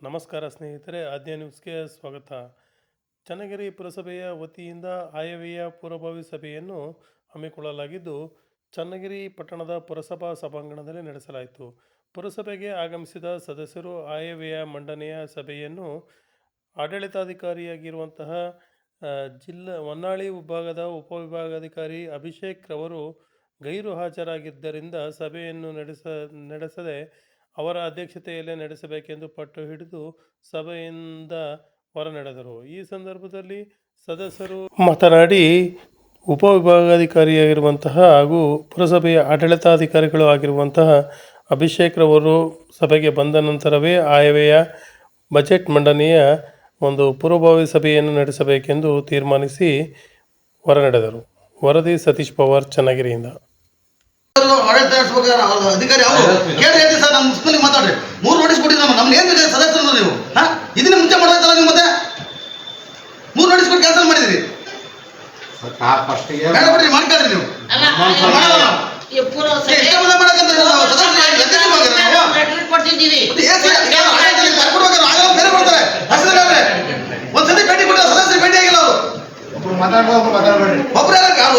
ನಮಸ್ಕಾರ ಸ್ನೇಹಿತರೆ, ಆದ್ಯ ನ್ಯೂಸ್ಗೆ ಸ್ವಾಗತ. ಚನ್ನಗಿರಿ ಪುರಸಭೆಯ ವತಿಯಿಂದ ಆಯವ್ಯಯ ಪೂರ್ವಭಾವಿ ಸಭೆಯನ್ನು ಹಮ್ಮಿಕೊಳ್ಳಲಾಗಿದ್ದು, ಚನ್ನಗಿರಿ ಪಟ್ಟಣದ ಪುರಸಭಾ ಸಭಾಂಗಣದಲ್ಲಿ ನಡೆಸಲಾಯಿತು. ಪುರಸಭೆಗೆ ಆಗಮಿಸಿದ ಸದಸ್ಯರು ಆಯವ್ಯಯ ಮಂಡನೆಯ ಸಭೆಯನ್ನು ಆಡಳಿತಾಧಿಕಾರಿಯಾಗಿರುವಂತಹ ಜಿಲ್ಲಾ ಹೊನ್ನಾಳಿ ವಿಭಾಗದ ಉಪವಿಭಾಗಾಧಿಕಾರಿ ಅಭಿಷೇಕ್ ರವರು ಗೈರು ಹಾಜರಾಗಿದ್ದರಿಂದ ಸಭೆಯನ್ನು ನಡೆಸ, ನಡೆಸದೆ ಅವರ ಅಧ್ಯಕ್ಷತೆಯಲ್ಲೇ ನಡೆಸಬೇಕೆಂದು ಪಟ್ಟು ಹಿಡಿದು ಸಭೆಯಿಂದ ಹೊರನಡೆದರು. ಈ ಸಂದರ್ಭದಲ್ಲಿ ಸದಸ್ಯರು ಮಾತನಾಡಿ, ಉಪವಿಭಾಗಾಧಿಕಾರಿಯಾಗಿರುವಂತಹ ಹಾಗೂ ಪುರಸಭೆಯ ಆಡಳಿತಾಧಿಕಾರಿಗಳು ಆಗಿರುವಂತಹ ಅಭಿಷೇಕ್ ರವರು ಸಭೆಗೆ ಬಂದ ನಂತರವೇ ಆಯವ್ಯಯ ಬಜೆಟ್ ಮಂಡನೆಯ ಒಂದು ಪೂರ್ವಭಾವಿ ಸಭೆಯನ್ನು ನಡೆಸಬೇಕೆಂದು ತೀರ್ಮಾನಿಸಿ ಹೊರನಡೆದರು. ವರದಿ ಸತೀಶ್ ಪವಾರ್, ಚನ್ನಗಿರಿಯಿಂದ. ಆಡಳಿತ ನಡೆಸ್ಬೇಕಾದ್ರೆ ಅವ್ರ ಅಧಿಕಾರಿ ಅವರು. ಕೇಳಿ ಹೇಳ್ತೀವಿ ಸರ್ ನಮ್ಮ ಮುನ್ಸಿಪಲ್ ಮಾತಾಡ್ರಿ. ಮೂರು ನೋಟಿಸ್ ಕೊಟ್ಟಿದ್ದು ನಮ್ಮ ನಮ್ಗೆ ಏನು ಸದಸ್ಯರು ನೀವು? ಹಾ? ಇದನ್ನ ಮುಂಚೆ ಮಾಡೋದಲ್ಲ ನೀವು ಮತ್ತೆ? ಮೂರು ನೋಟಿಸ್ ಕೊಟ್ಟು ಕ್ಯಾನ್ಸಲ್ ಮಾಡಿದಿರಿ. ಮಾಡ್ಕೊಳ್ರಿ ನೀವು. ಒಂದ್ಸತಿ ಭೇಟಿ ಕೊಟ್ಟ ಸದಸ್ಯರು ಭೇಟಿ ಆಗಿಲ್ಲ ಅವರು. ಒಬ್ಬರು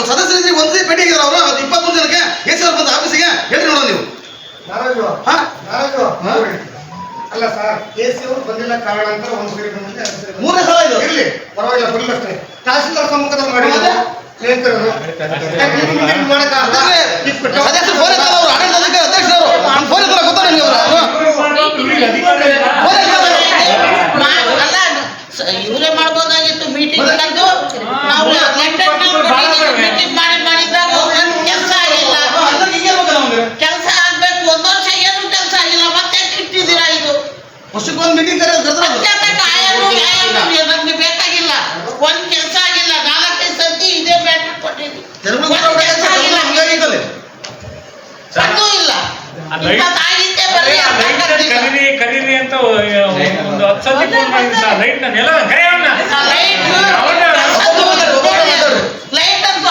ಸದಸ್ಯರಿಗೆ ಒಂದ್ಸತಿ ಭೇಟಿ ಆಗಿಲ್ಲ ಅವರು ಅದು ಇಪ್ಪತ್ಮೂರು ಜನಕ್ಕೆ ಎಸ್ ಆರ್ ಬಂದ ಆಫೀಸಿಗೆ ಹೇಳ್ರಿ ನೋಡೋಣ ನೀವು ನಾರಾಜು ಹಾ ನಾರಾಜು ಹಾ? ಅಲ್ಲ ಸರ್ ಕೆ ಸಿ ಅವರು ಬಂದಿಲ್ಲ ಕಾರಣ ಅಂತ ಒಂದು ಸರಿ ಬಂದಿದೆ ಎರಡು ಸರಿ ಬಂದಿಲ್ಲ. ಮೂರನೇ ಸಲ ಇದು ಇರಲಿ ಪರವಾಗಿಲ್ಲ ಬರಲಿ ಅಷ್ಟೇ ತಹಸೀಲ್ದಾರ್ ಸಮ್ಮುಖದಲ್ಲಿ ಮಾಡಿ ಸದಸ್ಯರು ಫೋನ್ ಆಡಳಿತಾಧಿಕಾರಿ ಅಧ್ಯಕ್ಷರು ಫೋನ್ ಎತ್ತಲ್ಲ ಗೊತ್ತಾ ನಿಮಗೆ ಅವರು ಫೋನ್ ಎತ್ತಲ್ಲ ಮಾ- ಅಲ್ಲ ಸ- ಇವರೇ ಮಾಡ್ಬೋದಾಗಿತ್ತು ಮೀಟಿಂಗ್ ಕರೆದು ನಾವು ಲೆಟರ್ ಮೀಟಿಂಗ್ ಮಾಡಿ ಮಾಡಿದಾಗ ಒಂದ್ ಕೆಲಸ ಆಗಿಲ್ಲ ಅದನ್ನ ಹಿಂಗೆ ಹೇಳ್ಬೇಕಲ್ಲ ಅವ್ನಿಗೆ. ಕೆಲಸ ಆಗ್ಬೇಕು ಒಂದ್ ವರ್ಷ ಏನು ಕೆಲಸ ಆಗಿಲ್ಲ ಮತ್ತೆ ಇಟ್ಟಿದ್ದೀರಾ ಇದು ಅದು. ಬೇಕಾಗಿಲ್ಲ. ಒಂದ್ ಕೆಲಸ ಆಗಿಲ್ಲ ನಾಲ್ಕೈದು ಸರ್ತಿ ಇದೇ ಲೆಟರ್ ಕೊಟ್ಟಿದ್ವಿ. ಹಂಗಾಗಿತ್ತಲ್ಲಿ. ಇಲ್ಲ. ಲೈಟ್- ಇಪ್ಪತ್ತಾಗಿದ್ದೇ ಬರೀ ಕರೀರಿ ಕರೀರಿ ಅಂತ ಒಂದು ಹತ್ತು ಸತಿ ಫೋನ್ ಸರ್ ಲೈಟ್ ನೆಲ ಎಲ್ಲ ಕರೆಯೋಣ ಲೈಟ್ ಲೈಟ್ ಅಂತ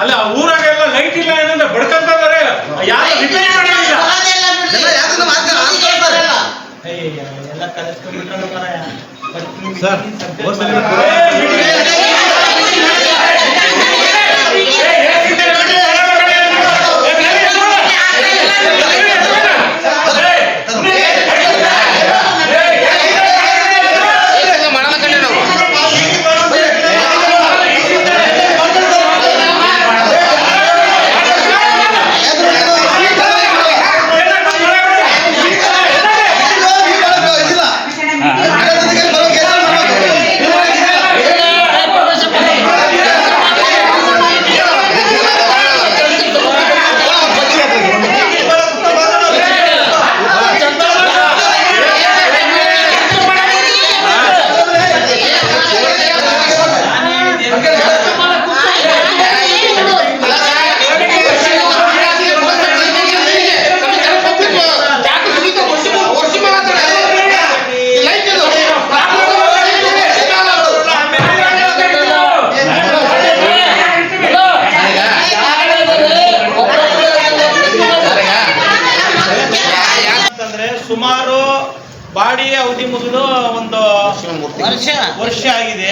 ಅಲ್ಲ ಊರಾಗೆಲ್ಲ ಲೈಟ್ ಇಲ್ಲ ಏನಂದ್ರೆ ಬಡ್ಕಂತಾರೆ ಯಾರು सर ವರ್ಷ ಆಗಿದೆ.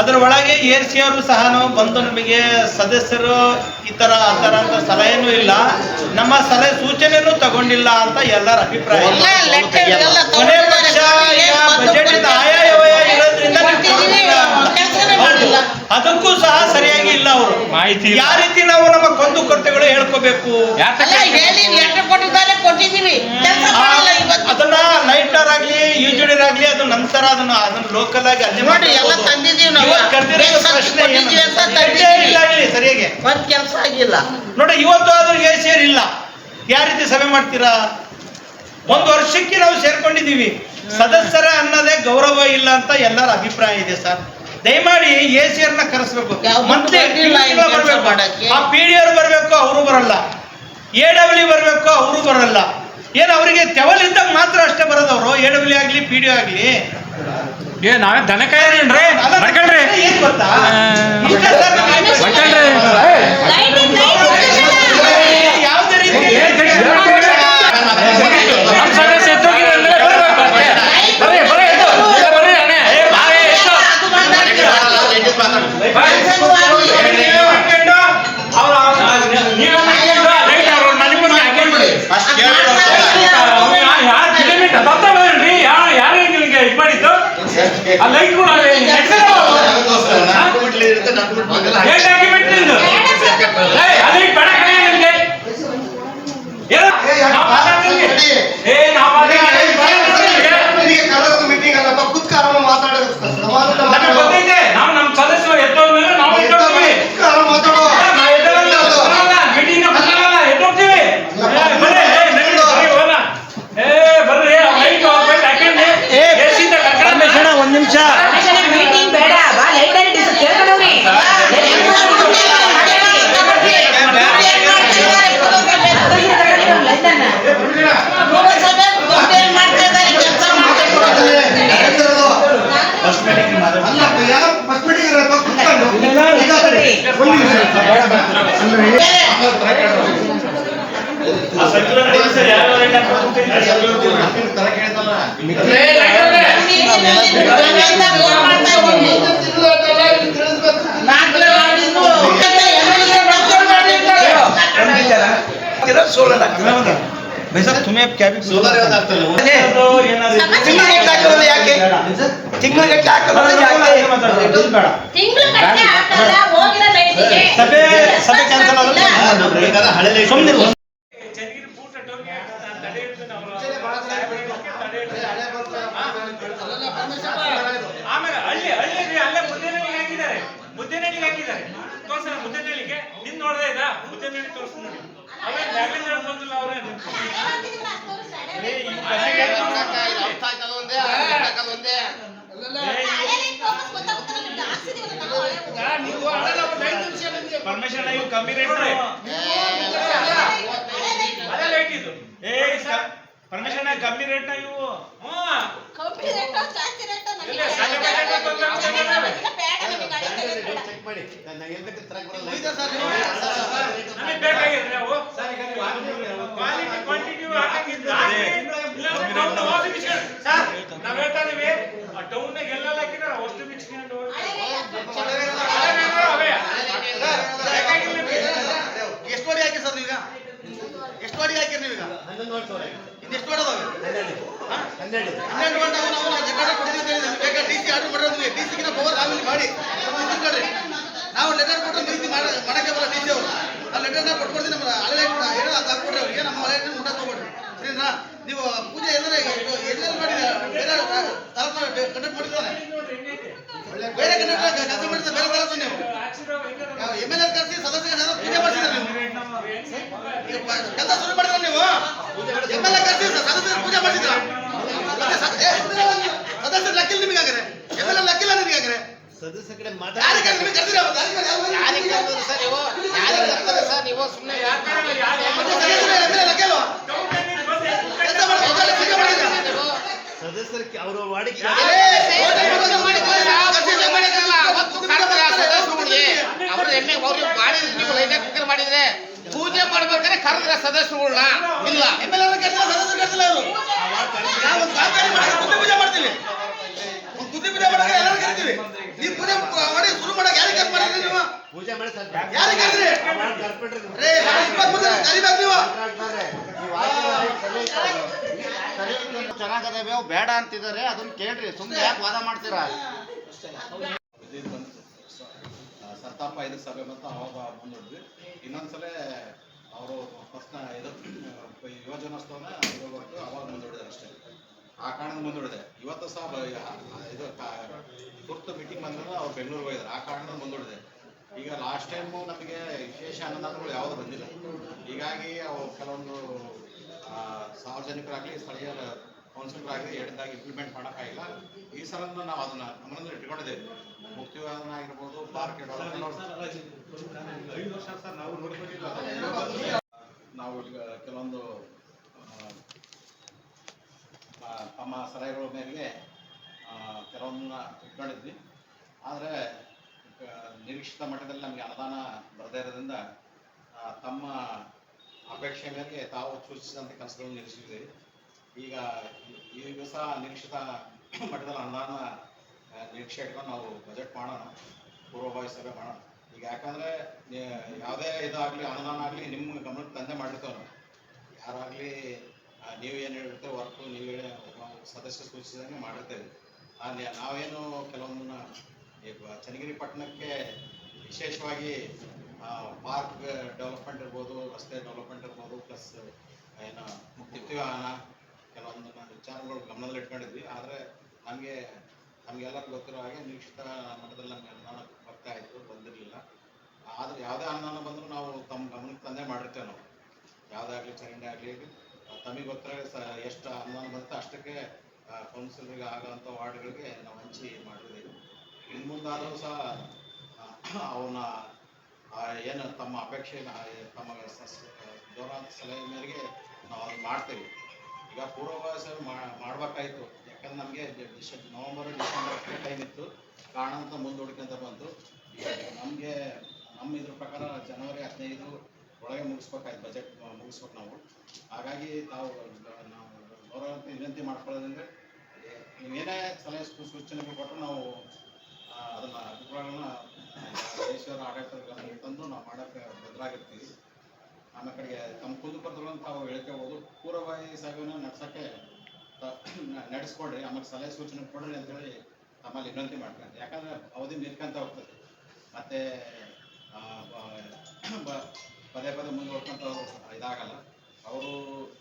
ಅದರ ಒಳಗೆ ಏರ್ ಸಿ ಅವರು ಸಹ ಬಂದು ನಮಗೆ ಸದಸ್ಯರು ಈ ತರ ಆ ತರ ಅಂತ ಸಲಹೆನೂ ಇಲ್ಲ. ನಮ್ಮ ಸಲಹೆ ಸೂಚನೆನೂ ತಗೊಂಡಿಲ್ಲ ಅಂತ ಎಲ್ಲರ ಅಭಿಪ್ರಾಯ. ಕೊನೆ ಪಕ್ಷ ಈಗ ಬಜೆಟ್ ಆಯಾ ಅದಕ್ಕೂ ಸಹ ಸರಿಯಾಗಿ ಇಲ್ಲ ಅವರು. ಮಾಹಿತಿ. ಯಾವ ರೀತಿ ನಾವು ನಮ್ಮ ಕೊಂದು ಕೊರತೆಗಳು ಹೇಳ್ಕೋಬೇಕು? ಅದನ್ನ ಲೈಟರ್ ಆಗ್ಲಿ ಯೂಜುಡಿರ್ ಆಗ್ಲಿ ಅದು ನಂತರ ಅದನ್ನ ಅದನ್ನ ಲೋಕಲ್ ಆಗಿ ಅಲ್ಲಿ ನೋಡಿ ಎಲ್ಲ. ತಂದಿದ್ದೀವಿ ನಾವು. ಪ್ರಶ್ನೆ ಏನು? ಅಂತ ಲೈಟೇ ಇಲ್ಲ ಇಲ್ಲಿ ಸರಿಯಾಗಿ. ಒಂದ್ ಕೆಲಸ ಆಗಿಲ್ಲ. ನೋಡಿ ಇವತ್ತು ಆದ್ರೂ ಎ ಸೇರ್ ಇಲ್ಲ. ಯಾವ ರೀತಿ ಸಭೆ ಮಾಡ್ತೀರಾ? ಒಂದು ವರ್ಷಕ್ಕೆ ನಾವು ಸೇರ್ಕೊಂಡಿದ್ದೀವಿ. ಸದಸ್ಯರ ಅನ್ನೋದೇ ಗೌರವ ಇಲ್ಲ ಅಂತ ಎಲ್ಲರ ಅಭಿಪ್ರಾಯ ಇದೆ ಸರ್. ದಯಮಾಡಿ ಎ ಸಿ ನ ಕರೆಸ್ಬೇಕು. ಮಂತ್ಲಿ ಕೆಲ್ಸ ಆ ಪಿ ಡಿ ಅವ್ರು ಬರಬೇಕು ಅವರು ಬರಲ್ಲ. ಎ ಡಬ್ಲ್ಯೂ ಬರಬೇಕು ಅವರು ಬರಲ್ಲ. ಏನು ಅವರಿಗೆ ತೆವಲಿದ್ದಾಗ ಮಾತ್ರ ಅಷ್ಟೇ ಬರೋದವರು? ಎ ಡಬ್ಲ್ಯೂ ಆಗ್ಲಿ ಪಿ ಡಿ ಆಗ್ಲಿ? ಏ ನಾವೇ ದನ ಮಾಡ್ಕೊಳ್ರಿ. ಏನ್ ಗೊತ್ತಾ ಇಷ್ಟ ಸರ್ ನಮ್ಗೆ ಮಾಡ್ಕೊಳ್ರಿ ಯಾವುದೇ ರೀತಿ ನಮ್ ಸದಸ್ಯ ಎದ್ದೋಗಿದ್ರಲ್ಲ, ಬರ್ಬೇಕು ಅಷ್ಟೇ. ಬರ್ರಿ, ಬರ್ರಿ, ಎದ್ದು. ಇಲ್ಲ, ಬರ್ರಿ, ಅಣ್ಣೆ. ಏ, ಬಾರೆ, ಎದ್ದು. ನೀವೇ ಮಾಡ್ಕೊಂಡು, ಅವ್ರು- ಅವ್ರು- ನೀವೇ ಮಾಡ್ಕೊಂಡು, ಲೈಟ್ ಅವ್ರು ನನಗ್ ಬಂದು ಹಾಕ್ಕೊಂಡ್ಬಿಡಿ. ಅವ್ರು ಯಾ- ಯಾರ್ ಕಿಲೋಮೀಟರ್ ದತ್ತ ಬೇಡ್ರಿ, ಯಾ- ಯಾರು ನಿಮ್ಗೆ ಇದ್ ಮಾಡಿದ್ದು ಆ ಲೈಟ್ ಕೂಡ ಏನ್ ಡಾಕ್ಯುಮೆಂಟ್ ನಿಂದು ಏ, ಅದು ಇಟ್ ಬೇಡ ಕಣೆ ನಿಮ್ಗೆ ಏನೋ, ನಾವ್ ಮಾತಾಡ್ತೀವಿ. ಏ, ನಾವ್ ಮಾತಾಡ್ತೀವಿ. ನಿಮಗೆ ಕಳೆದ ಮೀಟಿಂಗ್ ಅಲ್ಲಪ್ಪ ಕುತ್ಕಾರ ಮಾತಾಡೋದು ಸಮಾಧಾನ ನಮಗೆ ಮಾತಾಡೋ ಗೊತ್ತೈತೆ ನಾವು ನಮ್ಮ ಸದಸ್ಯರು ಎದ್ದೋದ್ಮೇಲೆ ನಾವು ಎದ್ದೋಗ್ತೀವಿ ಕುತ್ಕಾರ ಮಾತಾಡೋ ನಾವು ಎದ್ದೋಗಲ್ಲ, ಬರಲ್ಲ, meeting ಗೆ ಬರಲ್ಲ, ಎದ್ದೋಗ್ತೀವಿ. ಏ, ಬರ್ರಿ, ಏ, ನಡೀರಿ, ಬರ್ರಿ, ಹೋಗೋಣ. ಏ, ಬರ್ರಿ, ಆ light ಹಾಕ್ಬಿಟ್ಟು ಹಾಕ್ಕೊಂಡು, AC ಯಿಂದ ಕರ್ಕೊಂಡು ರಮೇಶಣ್ಣ ಒಂದ್ ನಿಮಿಷ ಮೀಟಿಂಗ್ ಬೇಡ ಬಾ ಲೈಟ್ ಆಗಿ ಕೇಳ್ಕೊಂಡವ್ರಿ ಅಲ್ಲಪ್ಪ ಯಾರೋ ಫಸ್ಟ್ ಮೀಟಿಂಗ್ ಇರಪ್ಪ ಕುತ್ಕೊಂಡು ಈಗ ಒಂದು ನಿಮಿಷ ಬೇಡ ಬೇಡ ಏ, light ಅವ್ರೆ. ತುಮೇ ಕ್ಯಾಬ್ ಸೋಲಾರ್ ಯಾವ್ದು ಆಗ್ತಾ ಇಲ್ಲ? ತಿಂಗಳಿಗೆ ಹಾಕಲ್ಲ ಹೋಗಿರೋ ಲೈಟಿಗೆ. ಸಭೆ ಸಭೆ ಕ್ಯಾನ್ಸಲ್ ಆದ್ರೆ ಬೇಕಾದ್ರೆ ಹಳೆ light ಸುಮ್ನೆ ಇರು. ಚನ್ನಗಿರಿ ಬೂಟ್ ಅಟ್ಟೋಗಿ ತಡೆ ಹಿಡ್ದು ನಾವು ತಡೆ ಹಿಡ್ದು ಆಮೇಲೆ ಹಳ್ಳಿ ಹಳ್ಳಿ ರೀ, ಅಲ್ಲೇ ಮುದ್ದೇನಹಳ್ಳಿಗೆ ಮುದ್ದೇನಹಳ್ಳಿಗೆ ಹಾಕಿದ್ದಾರೆ. ತೋರ್ಸೋಣ ಮುದ್ದೇನಹಳ್ಳಿಗೆ. ನಿನ್ ನೋಡ್ದೆ ಇದ? ಮುದ್ದೇನಹಳ್ಳಿ ತೋರ್ಸ್ ನೋಡಿ ಅವೇ ಬ್ಯಾಗ್ಲಿಂದ ಬಂದಿಲ್ಲ ಅವ್ರೆ. ಏ, ಈ ಮನೆಗೆ ಏನ್ ಪರ್ಮಿಷನ್ ಇವು ಕಮ್ಮಿ ರೇಟ್ ಅದೇ ಲೇಟ್ ಇದು. ಏ ಪರ್ಮಿಷನ್ ಕಮ್ಮಿ ರೇಟ್ ಇವು. ನೀವು. ನಮಗೆ ಬೇಕಾಗಿದೆ ನಾವು ಕ್ವಾಲಿಟಿ ಕ್ವಾಂಟಿಟಿ ಹಾಕಿದ್ರೆ ಟೌನ್ ಹೋಗಿ ಬಿಚ್ಕೊಂಡು ಸರ್ ನಾವ್ ಹೇಳ್ತಾ ಇದೀವಿ ಆ ಟೌನ್ ಎಲ್ಲ ಹಾಕಿದಾರ? ಅಷ್ಟು ಬಿಚ್ಕೊಂಡು ಎಷ್ಟು ಅಡಿ ಹಾಕಿ ಸರ್ ಈಗ ಎಷ್ಟು ಅಡಿ ಹಾಕಿರಿ ನೀವೀಗ? ಇದು ಎಷ್ಟು ಅಡದಾವೆ ಹನ್ನೆರಡು. ಗಂಟೆ ನಾವು ಕೊಡ್ತೀವಿ ಡಿ ಸಿ ಆರ್ಡರ್ ಮಾಡಿರೋದು ಡಿ ಸಿಗಿನ ಪವರ್ ಆಮೇಲೆ ಮಾಡಿ. ತಿಳ್ಕೊಳ್ರಿ. ನಾವು ಲೆಟರ್ ಕೊಟ್ಟು ನೀತಿ ಮಾಡ ಮಾಡಕ್ಕೆ ಬರೋ ಡಿ ಸಿ ಅವರು. ಆ ಲೆಟರ್ನ ಕೊಟ್ಕೊಡ್ತೀನಿ ನಮ್ಮ ಹಳೆ ಏನೋ ಅದು ಹಾಕ್ಕೊಡ್ರಿ ಅವ್ರಿಗೆ ನಮ್ಮ ಹಳೆ ಮುಂದೆ ತಗೊಳ್ರಿ ಸರಿನಾ? ನೀವು ಪೂಜೆ ಎಲ್ಲರ ಎಲ್ಲೆಲ್ಲ ಮಾಡಿ ಬೇರೆ ತಾಲೂಕು ಕಂಡಕ್ಟ್ ಮಾಡಿದ್ದಾನೆ. ಬೇರೆ ಕಂಡಕ್ಟ್ ಕೆಲಸ ಬೇರೆ ಬರೋದು ನೀವು. ಎಂ ಎಲ್ ಎ ಕರೆಸಿ, ಸದಸ್ಯರ ಪೂಜೆ ಮಾಡಿಸಿದ್ರೆ ನೀವು. ಕೆಲಸ ಶುರು ಮಾಡಿದ್ರೆ ನೀವು? ಎಂ ಎಲ್ ಎ ಕರೆಸಿ ಸದಸ್ಯರು ಪೂಜೆ ಮಾಡಿಸಿದ್ರ ಸದಸ್ಯರು ಲಕ್ಕಿಲ್ಲ ನಿಮಗೆ ಹಾಗಾದ್ರೆ ಎಂ ಎಲ್ ಎ ಲಕ್ಕಿಲ್ಲ ನಿಮಗೆ ಹಾಗಾದ್ರೆ ಯಾರಿಗೆ ನಿಮಗೆ ಕರೆಸಿರ ಕೆಲಸ ಮಾಡಿ ಪೂಜೆ ಮಾಡಿದ್ರ ಸದಸ್ಯರಿಗೆ ಅವರು ವಾಡಿಕೆ ಅವ್ರ ಎಮ್ಮೆ ಅವ್ರಿಗೆ ಮಾಡಿದ್ರೆ ನೀವು ಲೈನ್ ಮಾಡಿದ್ರೆ ಪೂಜೆ ಮಾಡ್ಬೇಕಾದ್ರೆ ಕರೆದ್ರೆ ಸದಸ್ಯರುಗಳನ್ನ ಇಲ್ಲ ಎಂ ಎಲ್ ಎ ಕರೆಸಿಲ್ಲ ಸದಸ್ಯರು ಕರೆಸಿಲ್ಲ ಅವರು ನಾವು ಒಂದು ಕಾಮಗಾರಿ ಮಾಡಿ ಗುದ್ದಿ ಪೂಜೆ ಮಾಡ್ತೀವಿ ಒಂದು ಗುದ್ದಿ ಪೂಜೆ ಮಾಡಕ್ಕೆ ಎಲ್ಲರೂ ಕರಿತೀವಿ ನೀವು ಪೂಜೆ ಮಾಡಿ ಶುರು ಮಾಡಕ್ಕೆ ಯಾರಿಗೆ ಕರೆಸಿ ಮಾಡಿದ್ರಿ ನೀವು ಪೂಜೆ ಮಾಡಿ ಸ್ವಲ್ಪ ಯಾರಿಗೆ ಕರೆದ್ರಿ ಕರ್ಬಿಟ್ರಿ ನೀವು. ರೇ ಇಪ್ಪತ್ತು ಮುಂದೆ ಕರಿಬೇಕು ನೀವು ಮಾತಾಡ್ತಾರೆ. ನೀವು ಆಯ್ತು, ಸರಿ ಇರ್ತದೆ. ಚೆನ್ನಾಗದಾವೆ ಅವು ಬೇಡ ಅಂತಿದ್ದಾರೆ. ಅದನ್ನ ಕೇಳ್ರಿ. ಸುಮ್ಮನೆ ಯಾಕೆ ವಾದ ಮಾಡ್ತೀರಾ? ಸರ್ತಾಪ ಇದು ಸಭೆ ಮತ್ತು ಅವಾಗ ಮುಂದೂಡಿದ್ವಿ ಇನ್ನೊಂದ್ಸಲ ಅವರು ಫಸ್ಟ್ ಇದು ಯುವಜನೋತ್ಸವನ ಇರೋವರೆಗೂ ಅವಾಗ ಮುಂದೂಡಿದ್ದಾರೆ ಅಷ್ಟೇ. ಆ ಕಾರಣದ ಮುಂದೂಡಿದೆ ಇವತ್ತು ಸಹ ಇದು ತುರ್ತು ಮೀಟಿಂಗ್ ಬಂದ್ರೆ ಅವ್ರು ಬೆಂಗಳೂರಿಗೆ ಹೋಗಿದ್ದಾರೆ. ಆ ಕಾರಣ ಮುಂದೂಡಿದೆ ಈಗ ಲಾಸ್ಟ್ ಟೈಮು ನಮಗೆ ವಿಶೇಷ ಅನುದಾನಗಳು ಯಾವುದು ಬಂದಿಲ್ಲ. ಹೀಗಾಗಿ ಅವು ಕೆಲವೊಂದು ಸಾರ್ವಜನಿಕರಾಗಲಿ ಸ್ಥಳೀಯ ಕೌನ್ಸಿಲರಾಗಲಿ ಹೇಳಿದಾಗ ಇಂಪ್ಲಿಮೆಂಟ್ ಮಾಡೋಕ್ಕಾಗಿಲ್ಲ ಈ ಸಲ ನಾವು ಅದನ್ನ ಗಮನದಲ್ಲಿ ಇಟ್ಕೊಂಡಿದ್ದೇವೆ. ಮುಕ್ತಿವಾದನ ಆಗಿರ್ಬೋದು ಪಾರ್ಕ್ ಐದು ವರ್ಷ ಸರ್ ನಾವು ಈಗ ಕೆಲವೊಂದು ತಮ್ಮ ಸಲಹೆಗಳ ಮೇಲೆ ಕೆಲವೊಂದನ್ನ ಇಟ್ಕೊಂಡಿದ್ವಿ. ಆದರೆ ನಿರೀಕ್ಷಿತ ಮಟ್ಟದಲ್ಲಿ ನಮಗೆ ಅನುದಾನ ಬರದೇ ಇರೋದ್ರಿಂದ ತಮ್ಮ ಅಪೇಕ್ಷೆ ಮೇರೆಗೆ ತಾವು ಸೂಚಿಸಿದಂಥ ಕೆಲಸಗಳನ್ನು ನಿಲ್ಲಿಸಿದ್ದೀವಿ. ಈಗ ಈ- ದಿವಸ ನಿರೀಕ್ಷಿತ ಮಟ್ಟದಲ್ಲಿ ಅನುದಾನ ನಿರೀಕ್ಷೆ ಇಟ್ಕೊಂಡು ನಾವು ಬಜೆಟ್ ಮಾಡೋಣ, ಪೂರ್ವಭಾವಿ ಸಭೆ ಮಾಡೋಣ. ಈಗ ಯಾಕಂದರೆ ಯಾವುದೇ ಇದಾಗಲಿ, ಅನುದಾನ ಆಗಲಿ ನಿಮ್ಮ ಗಮನಕ್ಕೆ ತಂದೆ ಮಾಡಿರ್ತೇವೆ ನಾವು ಯಾರಾಗಲಿ ನೀವು ಏನು ಹೇಳಿರ್ತೇವೆ ವರ್ಕು ನೀವು ಹೇಳಿ ಸದಸ್ಯ ಸೂಚಿಸಿದಂಗೆ ಮಾಡಿರ್ತೇವೆ. ನಾವೇನು ಕೆಲವೊಂದನ್ನ ಈಗ ಚನ್ನಗಿರಿ ಪಟ್ಟಣಕ್ಕೆ ವಿಶೇಷವಾಗಿ ಪಾರ್ಕ್ ಡೆವಲಪ್ಮೆಂಟ್ ಇರ್ಬೋದು, ರಸ್ತೆ ಡೆವಲಪ್ಮೆಂಟ್ ಇರ್ಬೋದು ಪ್ಲಸ್ ಏನು ಮುಕ್ತಿವಾಹನ ಕೆಲವೊಂದು ವಿಚಾರಗಳು ಗಮನದಲ್ಲಿ ಇಟ್ಕೊಂಡಿದ್ವಿ. ಆದರೆ ನಮಗೆ ನಮಗೆಲ್ಲರಿಗೂ ಗೊತ್ತಿರೋ ಹಾಗೆ ನಿರೀಕ್ಷಿತ ಮಟ್ಟದಲ್ಲಿ ನಮಗೆ ಅನುದಾನ ಬರ್ತಾ ಇತ್ತು, ಬಂದಿರಲಿಲ್ಲ. ಆದರೆ ಯಾವುದೇ ಅನುದಾನ ಬಂದರೂ ನಾವು ತಮ್ಮ ಗಮನಕ್ಕೆ ತಂದೆ ಮಾಡಿರ್ತೇವೆ ನಾವು. ಯಾವುದೇ ಆಗಲಿ ಚರಂಡಿ ಆಗಲಿ ತಮಗೆ ಗೊತ್ತಿರೋ ಸ, ಎಷ್ಟು ಅನುದಾನ ಬರುತ್ತೆ ಅಷ್ಟಕ್ಕೆ ಕೌನ್ಸಿಲರಿಗೆ ಆಗೋಂಥ ವಾರ್ಡ್ಗಳಿಗೆ ನಾವು ಹಂಚಿ ಮಾಡಿದ್ದೀವಿ ಇನ್ನು ಮುಂದಾದರೂ ಸಹ ಅವನ ಏನು ತಮ್ಮ ಅಪೇಕ್ಷೆ ತಮ್ಮ ಗೌರವ ಸಲಹೆ ಮೇರೆಗೆ ನಾವು ಅದು ಮಾಡ್ತೇವೆ. ಈಗ ಪೂರ್ವಭಾವಿ ಮಾಡಬೇಕಾಯಿತು. ಯಾಕಂದ್ರೆ ನಮಗೆ ಡಿಸ, ನವಂಬರ್, ಡಿಸೆಂಬರ್ ಟೈಮ್ ಇತ್ತು. ಕಾರಣಂತ ಮುಂದೂಡ್ಕೊಂತ ಬಂತು. ನಮಗೆ, ನಮ್ಮ ಇದ್ರ ಪ್ರಕಾರ ಜನವರಿ ಹದಿನೈದು ಒಳಗೆ ಮುಗಿಸ್ಬೇಕಾಯ್ತು, ಬಜೆಟ್ ಮುಗಿಸ್ಬೇಕು ನಾವು. ಹಾಗಾಗಿ ತಾವು, ನಾವು ಗೌರವ ವಿನಂತಿ ಮಾಡ್ಕೊಳ್ಳೋದಂದ್ರೆ ನೀವೇನೇ ಸಲಹೆ ಸೂಚನೆಗಳು ಕೊಟ್ಟರು ನಾವು ಅದನ್ನ ಅಭಿಪ್ರಾಯಗಳನ್ನ ದೇಶದ ಆಡಳಿತಗಳನ್ನು ತಂದು ನಾವು ಮಾಡೋಕ್ಕೆ ಬದಲಾಗಿರ್ತೀವಿ ಆಮೇಲೆ ಕಡೆಗೆ ತಮ್ಮ ಕುಂದುಕೊರತೆಗಳನ್ನು ತಾವು ಹೇಳ್ಕೋಬೋದು ಪೂರ್ವಭಾವಿ ಸಭೆಯನ್ನು ನಡೆಸಕ್ಕೆ ನಡೆಸ್ಕೊಡ್ರಿ ಆಮೇಲೆ ಸಲಹೆ ಸೂಚನೆ ಕೊಡ್ರಿ ಅಂತೇಳಿ ತಮ್ಮಲ್ಲಿ ವಿನಂತಿ ಮಾಡ್ತಾರೆ ಯಾಕಂದ್ರೆ ಅವಧಿ ನಿಲ್ಕೊಂತ ಹೋಗ್ತದೆ ಮತ್ತೆ ಪದೇ ಪದೇ ಮುಂದುವರ್ಕೊಂತ ಇದಾಗಲ್ಲ ಅವರು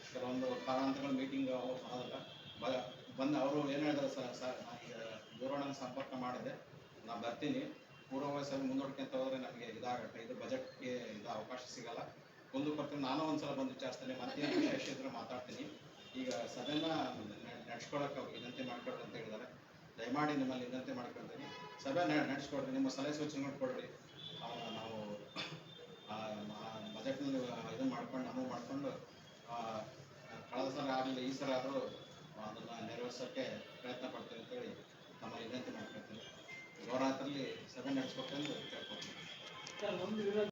ಕೆಲವೊಂದು ಕಾರಣಾಂತರಗಳ ಮೀಟಿಂಗ್ ಬರೋದಿಲ್ಲ ಬ ಬಂದು ಅವರು ಏನು ಹೇಳಿದ್ರು ಸರ್ ಸರ್ ದೂರವಾಣಿ ಸಂಪರ್ಕ ಮಾಡಿದೆ ನಾನು ಬರ್ತೀನಿ. ಪೂರ್ವಭಾವಿ ಮುಂದೂಡ್ಕೊಂತ ಹೋದ್ರೆ ನಮಗೆ ಇದಾಗುತ್ತೆ. ಇದು ಬಜೆಟ್ಗೆ ಇದು ಅವಕಾಶ ಸಿಗಲ್ಲ. ಒಂದು ಬರ್ತೀನಿ ನಾನು ಒಂದ್ಸಲ ಬಂದು ವಿಚಾರಿಸ್ತೇನೆ. ಮತ್ತೆ ವಿಶೇಷ ಇದ್ರೆ ಮಾತಾಡ್ತೀನಿ. ಈಗ ಸದನ ನಡ್ಸ್ಕೊಳಕ್ಕೆ ವಿನಂತಿ ಮಾಡ್ಕೊಡ್ರಿ ಅಂತ ಹೇಳಿದ್ದಾರೆ ದಯಮಾಡಿ ನಿಮ್ಮಲ್ಲಿ ಇದಂತೆ ಮಾಡ್ಕೊಳ್ತೀನಿ. ಸಭೆ ನಡೆಸ್ಕೊಡ್ರಿ. ನಿಮ್ಮ ಸಲಹೆ ಸೂಚನೆ ಕೊಡ್ರಿ. ನಾವು ಬಜೆಟ್ನಲ್ಲಿ ಇದನ್ನು ಮಾಡ್ಕೊಂಡು ಅನುವು ಮಾಡಿಕೊಂಡು ಕಳೆದ ಸಲ ಆಗಲಿ, ಈ ಸಲ ಆದರೂ ಅದನ್ನು ನೆರವೇರ್ಸೋಕ್ಕೆ ಪ್ರಯತ್ನ ಪಡ್ತೀವಿ ಅಂತೇಳಿ ತಮ್ಮಲ್ಲಿ ವಿನಂತಿ ಮಾಡ್ಕೊಳ್ತೀನಿ. ಗೌರವದಲ್ಲಿ ಸಭೆ ನಡೆಸ್ಬೇಕೆಂದು ಕೇಳ್ಕೊಳ್ತೀನಿ